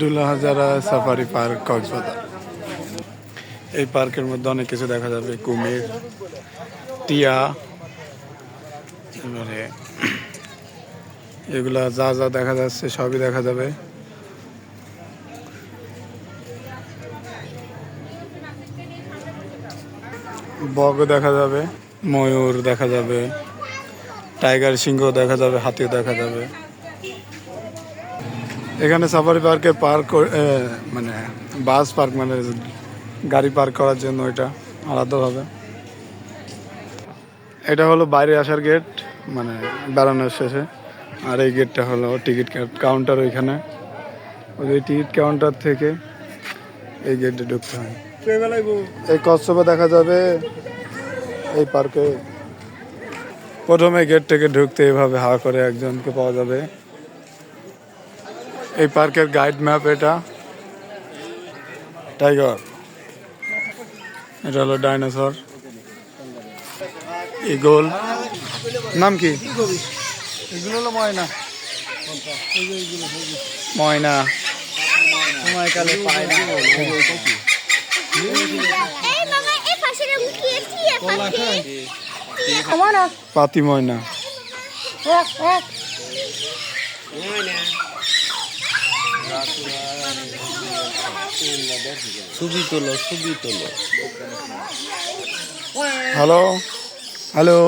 দুলাহাজারা safari park, Cox's Bazar. এই পার্কের মধ্যে অনেক কিছু দেখা যাবে, কুমির, টিয়া, এবারে এগুলা যা যা দেখা যাচ্ছে সবই দেখা যাবে। বগ দেখা যাবে, ময়ূর দেখা যাবে, টাইগার সিংহ দেখা যাবে, হাতিও দেখা যাবে। এখানে সাফারি পার্কে পার্ক মানে বাস পার্ক মানে গাড়ি পার্ক করার জন্য এটা আলাদাভাবে। এটা হলো বাইরে আসার গেট মানে বেড়ানোর শেষে। আর এই গেটটা হলো টিকিট কাউন্টার ওইখানে। ওই টিকিট কাউন্টার থেকে এই গেটে ঢুকতে হয়। এই কচ্ছপে দেখা যাবে এই পার্কে প্রথমে গেট থেকে ঢুকতে এভাবে হা করে একজনকে পাওয়া যাবে। এই পার্কের গাইড ম্যাপ এটা। টাইগার এটা হলো ডাইনোসর ইগল নাম কি? এগুলো হলো ময়না। ময়না। সময়কালে পায় না। পাতি ময়না। এক ছবি তোলো ছবি তোলো। হ্যালো? হ্যালো?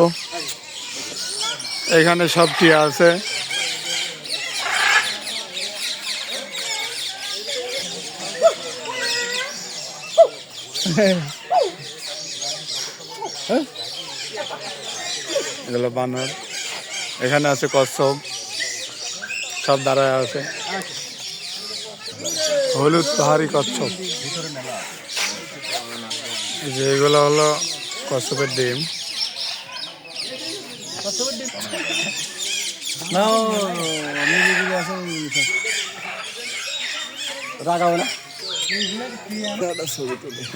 এখানে সব টিয়া আছে। এগুলো বানর। এখানে আছে কচ্ছপ। সব দাঁড়ায় আছে। হলুদ পাহাড়ি কচ্ছপ। এই যে এগুলো হলো কচ্ছপের ডিম।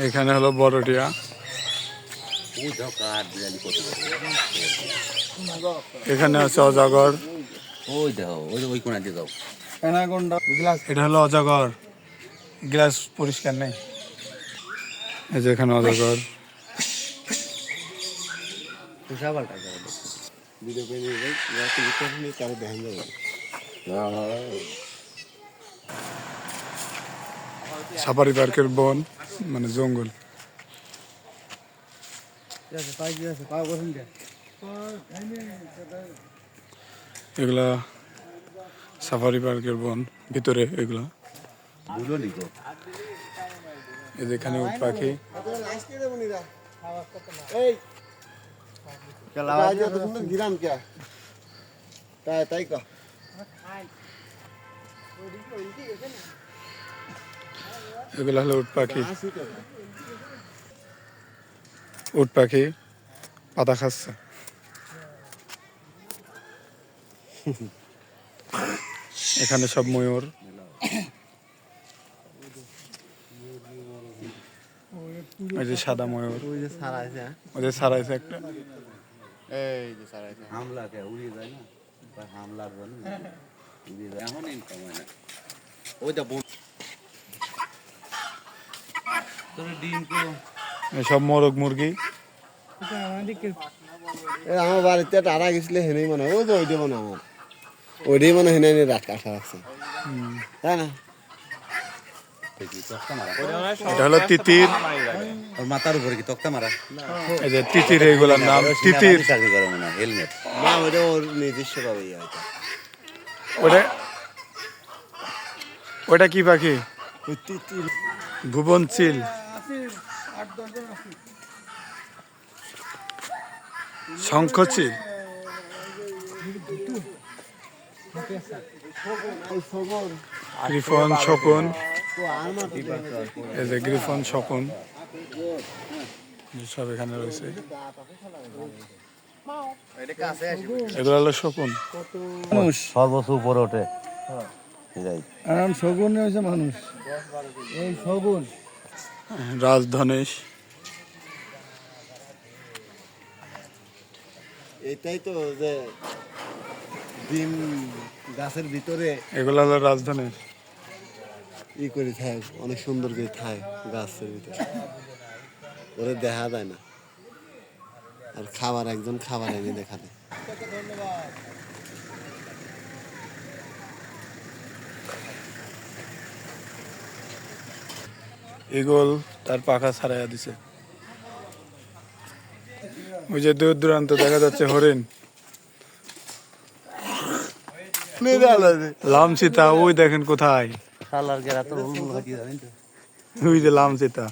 এখানে হলো বড় টিয়া এখানে আছে অজগর। ওই দেখো ওই ওই কোনা দাও। অ্যানাকোন্ডা এটা হলো অজগর। গ্লাস পরিষ্কার নেই। এই যে এখানে অজগর সাফারি পার্কের বন মানে জঙ্গল। এগুলা সাফারি পার্কের বন, ভিতরে এগুলা। বুঝলো নি তো। এই যে এখানে উট পাখি গিরাম কে? তাই তাই কা। এগুলা হলো উট পাখি। উট পাখি পাতা খাচ্ছে। এখানে সব ময়ূর। ওই যে সাদা ময়ূর। ওই যে হ্যাঁ? ওই যে সারাইছে একটা। এই যে হামলা কে উড়িয়ে যায় না? বা হামলার জন্য উড়িয়ে যায় এখন ইনকাম হয় না। ওই তো বোন তোর ডিম এই সব মোরগ মুরগি। এই আমার বাড়িতে টারা গেছিলে হেনেই মনে হয়। ওই তো ওইটাই মনে হয় আমার। ওইটাই মনে হয় হেনে কাটা রাখছে তাই না? এটা হলো তিতির। ওর মাথার উপরে কি তক্তা মারা? এই যে তিতির এইগুলার নাম তিতির। চাকরি করে মনে হয় হেলমেট। না ওইটা ওর নিজস্ব ভাবে ওটা ওটা কি পাখি? ভুবন চিল শঙ্খচিল ওই শকুন এই যে গ্রিফন শকুন সব এখানে রয়েছে। এগুলো হলো শকুন মানুষ সর্বোচ্চ উপরে ওঠে। শগুন হয়েছে মানুষ। এই শগুন রাজধনেশ এটাই তো যে ডিম গাছের ভিতরে এগুলো হলো রাজধনেশ ই করে থাক অনেক সুন্দর করে থাক গাছের ভিতরে। ওরে দেখা যায় না। আর খাবার একজন খাবার এনে দেখা দেয় ইগল তার পাখা ছাড়াইয়া দিছে। ওই যে দূর দূরান্ত দেখা যাচ্ছে হরিণ। লামসিতা ওই দেখেন কোথায়। শালার গেরা তো হাতি জানেন তো? ওই যে লামসিতা।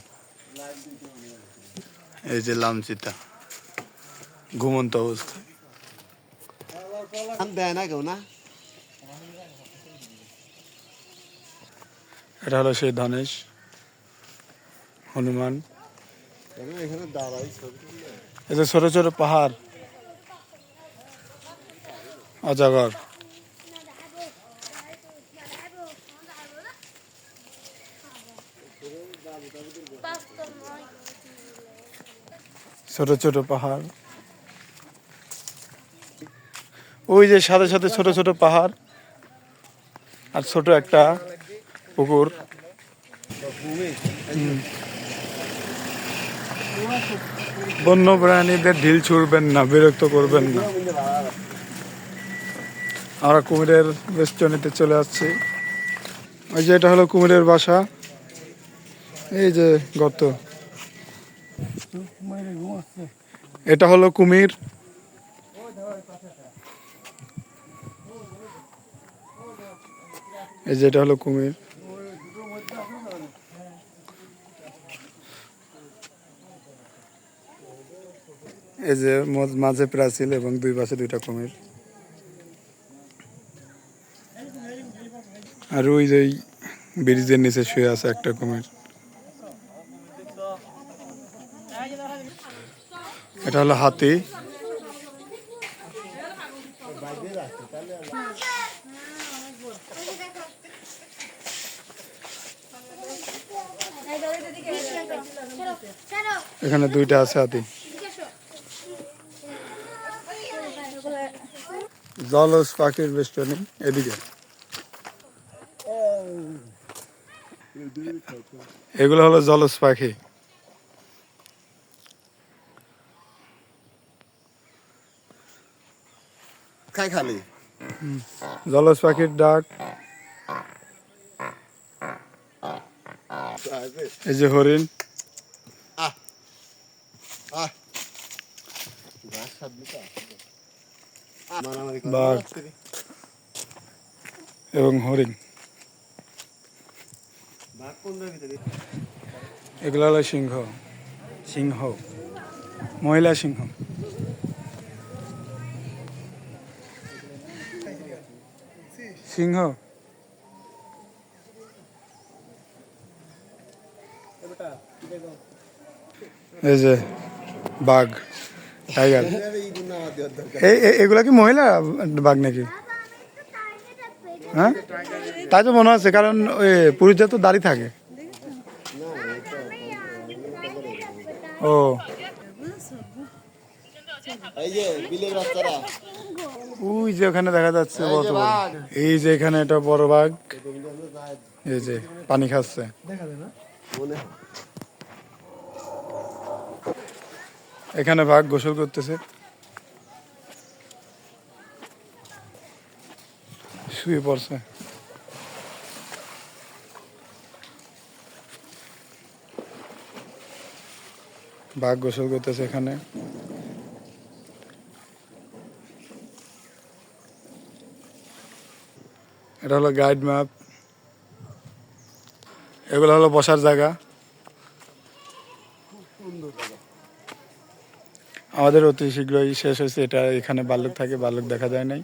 এই যে লামসিতা। ঘুমন্ত অবস্থায় দেয় না কেউ না? এটা হলো সেই ধনেশ। হনুমান। এই যে ছোট ছোট পাহাড়। অজাগর। ছোট ছোট পাহাড়। ওই যে সাথে সাথে ছোট ছোট পাহাড় আর ছোট একটা পুকুর। বন্য প্রাণীদের ঢিল ছুড়বেন না, বিরক্ত করবেন না। আমরা কুমিরের বেষ্টনীতে চলে আসছি। ওই যে এটা হলো কুমিরের বাসা। এই যে গর্ত। এটা হলো কুমির। এই যে এটা হলো কুমির। এই যে মাঝে প্রাচীল এবং দুই পাশে দুইটা কুমির। আর ওই যে ব্রিজের নিচে শুয়ে আছে একটা কুমির। এটা হলো হাতি। এখানে দুইটা আছে হাতি। জলজ পাখির বেষ্টনী, এদিকে। এগুলো হলো জলজ পাখি। খাই খালি। জলজ পাখির ডাক। এই যে হরিণ। বাঘ। এবং হরিণ। এগুলো হলো সিংহ। সিংহ। মহিলা সিংহ। সিংহ এই যে, বাঘ। টাইগার এগুলা কি মহিলা বাঘ নাকি? হ্যাঁ? তাই তো মনে হচ্ছে কারণ ওই পুরুষদের তো দাড়ি থাকে। ও। এই যে বিলের বাচ্চারা ওই যে ওখানে দেখা যাচ্ছে বড়। এই যে এখানে একটা বড় বাঘ। এই যে পানি খাচ্ছে। এখানে বাঘ গোসল করতেছে। শুয়ে পড়ছে। বাঘ গোসল করতেছে এখানে। এটা হলো গাইড ম্যাপ এগুলো হলো বসার জায়গা। আমাদের অতি শীঘ্রই শেষ হয়েছে, এটা এখানে বাল্যক থাকে বাল্যক দেখা যায় নাই।